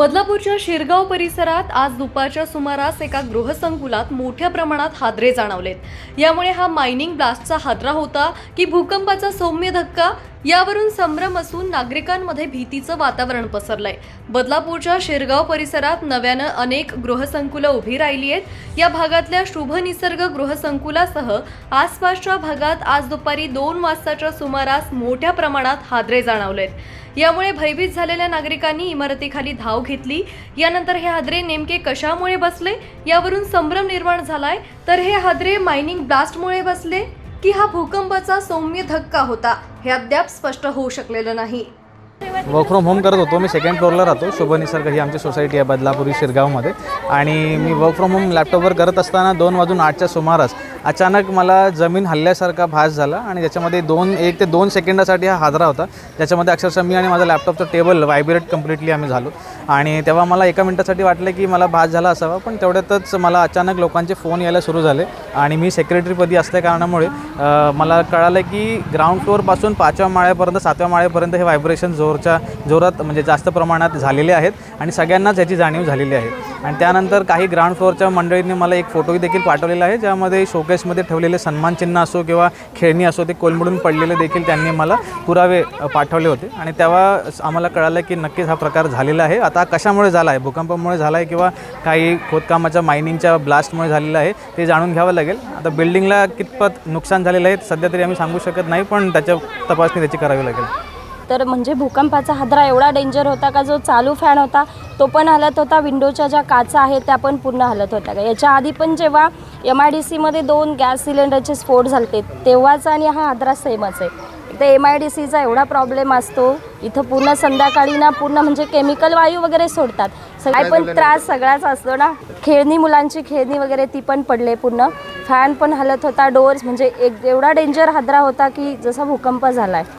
बदलापूरच्या शिरगाव परिसरात आज दुपारच्या सुमारास एका गृहसंकुलात मोठ्या प्रमाणात हादरे जाणवलेत. यामुळे हा मायनिंग ब्लास्टचा हादरा होता की भूकंपाचा सौम्य धक्का यावरून संभ्रम असून नागरिकांमध्ये भीतीचं वातावरण पसरलंय. बदलापूरच्या शिरगाव परिसरात नव्यानं अनेक गृहसंकुलं उभी राहिली आहेत. या भागातल्या शुभ निसर्ग गृहसंकुलासह आसपासच्या भागात आज दुपारी दोन वाजताच्या सुमारास मोठ्या प्रमाणात हादरे जाणवलेत. यामुळे भयभीत झालेल्या नागरिकांनी इमारतीखाली धाव घेतली. यानंतर हे हादरे नेमके कशामुळे बसले? यावरून संभ्रम निर्माण झालाय. तर हे हादरे मायनिंग ब्लास्टमुळे बसले. की हा भूकंपाचा सौम्य धक्का होता हे अद्याप स्पष्ट होऊ शकलेलं नाही. वर्क फ्रॉम होम करत होतो. मी सेकंड फ्लोअरला राहतो. शुभ निसर्ग ही आमची सोसायटी आहे बदलापुरी शिरगावमध्ये. आणि मी वर्क फ्रॉम होम लॅपटॉपवर करत असताना दोन वाजून आठच्या सुमारास अचानक मला जमीन हल्ल्यासारखा भास झाला आणि त्याच्यामध्ये दोन एक ते दोन सेकंडासाठी हा हादरा होता. त्याच्यामध्ये अक्षरशः मी आणि माझा लॅपटॉपचं टेबल व्हायब्रेट कम्प्लिटली आम्ही झालो. आणि तेव्हा मला एका मिनटासाठी वाटलं की मला भास झाला असावा पण तेवढ्यातच मला अचानक लोकांचे फोन यायला सुरू झाले आणि मी सेक्रेटरीपदी असल्या कारणामुळे मला कळालं की ग्राउंड फ्लोअरपासून पाचव्या माळ्यापर्यंत सातव्या माळ्यापर्यंत हे व्हायब्रेशन जोरच्या जोरात म्हणजे जास्त प्रमाणात झालेले आहेत आणि सगळ्यांनाच याची जाणीव झालेली आहे. आणि त्यानंतर काही ग्राउंड फ्लोअरच्या मंडळींनी मला एक फोटोही देखील पाठवलेला आहे ज्यामध्ये शोकेसमध्ये ठेवलेले सन्मान चिन्ह असो किंवा खेळणी असो ते कोलमडून पडलेले देखील त्यांनी मला पुरावे पाठवले होते. आणि तेव्हा आम्हाला कळालं की नक्कीच हा प्रकार झालेला आहे. आता कशामुळे झाला आहे? भूकंपामुळे झाला आहे किंवा काही खोदकामाच्या मायनिंगच्या ब्लास्टमुळे झालेलं आहे ते जाणून घ्यावं लागेल. आता बिल्डिंगला कितपत नुकसान झालेलं आहे सध्या तरी आम्ही सांगू शकत नाही पण त्याच्या तपासणी त्याची करावी लागेल. तर म्हणजे भूकंपाचा हादरा एवढा डेंजर होता का जो चालू फॅन होता तो पण हलत होता. विंडोच्या ज्या काचा आहेत त्या पण पूर्ण हलत होत्या का? याच्या आधी पण जेव्हा एम आय डी सीमध्ये दोन गॅस सिलेंडरचे स्फोट झालते तेव्हाचा आणि हा हादरा सेमच आहे. तर एम आय डी सीचा एवढा प्रॉब्लेम असतो इथं पूर्ण संध्याकाळी ना पूर्ण म्हणजे केमिकल वायू वगैरे सोडतात. सगळा पण त्रास सगळाच असतो ना. खेळणी मुलांची खेळणी वगैरे ती पण पडले पूर्ण. फॅन पण हलत होता डोअर्स म्हणजे एक एवढा डेंजर हादरा होता की जसा भूकंप झाला आहे